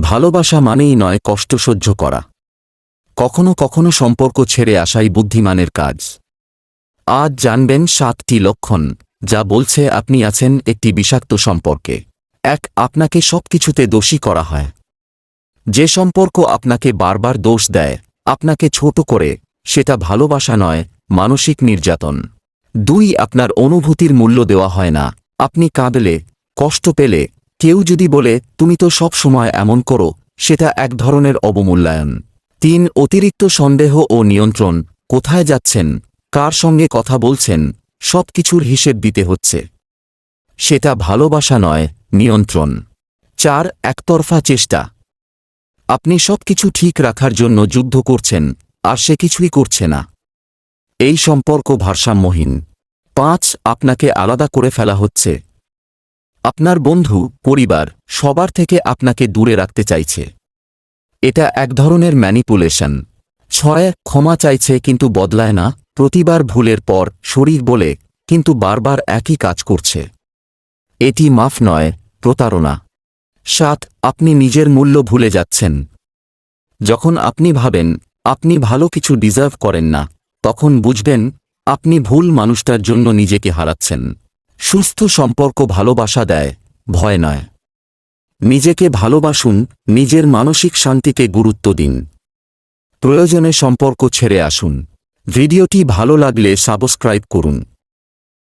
ভালোবাসা মানেই নয় কষ্ট সহ্য করা। কখনো কখনো সম্পর্ক ছেড়ে আসাই বুদ্ধিমানের কাজ। আজ জানবেন সাতটি লক্ষণ, যা বলছে আপনি আছেন একটি বিষাক্ত সম্পর্কে। এক, আপনাকে সবকিছুতে দোষী করা হয়। যে সম্পর্ক আপনাকে বারবার দোষ দেয়, আপনাকে ছোট করে, সেটা ভালোবাসা নয়, মানসিক নির্যাতন। দুই, আপনার অনুভূতির মূল্য দেওয়া হয় না। আপনি কাঁদলে, কষ্ট পেলে কেউ যদি বলে, তুমি তো সব সময় এমন করো, সেটা এক ধরনের অবমূল্যায়ন। তিন, অতিরিক্ত সন্দেহ ও নিয়ন্ত্রণ। কোথায় যাচ্ছেন? কার সঙ্গে কথা বলছেন? সব কিছুর হিসেব দিতে হচ্ছে। সেটা ভালোবাসা নয়, নিয়ন্ত্রণ। চার, একতরফা চেষ্টা। আপনি সবকিছু ঠিক রাখার জন্য যুদ্ধ করছেন, আর সে কিছুই করছে না। এই সম্পর্ক ভারসাম্যহীন। পাঁচ, আপনাকে আলাদা করে ফেলা হচ্ছে। আপনার বন্ধু, পরিবার, সবার থেকে আপনাকে দূরে রাখতে চাইছে। এটা এক ধরনের ম্যানিপুলেশন। ছয় ক্ষমা চাইছে কিন্তু বদলায় না, প্রতিবার ভুলের পর শরীর বলে, কিন্তু বারবার একই কাজ করছে। এটি মাফ নয়, প্রতারণা। সাত, আপনি নিজের মূল্য ভুলে যাচ্ছেন। যখন আপনি ভাবেন, আপনি ভালো কিছু ডিজার্ভ করেন না, তখন বুঝবেন, আপনি ভুল মানুষটার জন্য নিজেকে হারাচ্ছেন। সুস্থ সম্পর্ক ভালোবাসা দেয়, ভয় নয়। নিজেকে ভালোবাসুন, নিজের মানসিক শান্তিকে গুরুত্ব দিন। প্রয়োজনে সম্পর্ক ছেড়ে আসুন। ভিডিওটি ভালো লাগলে সাবস্ক্রাইব করুন।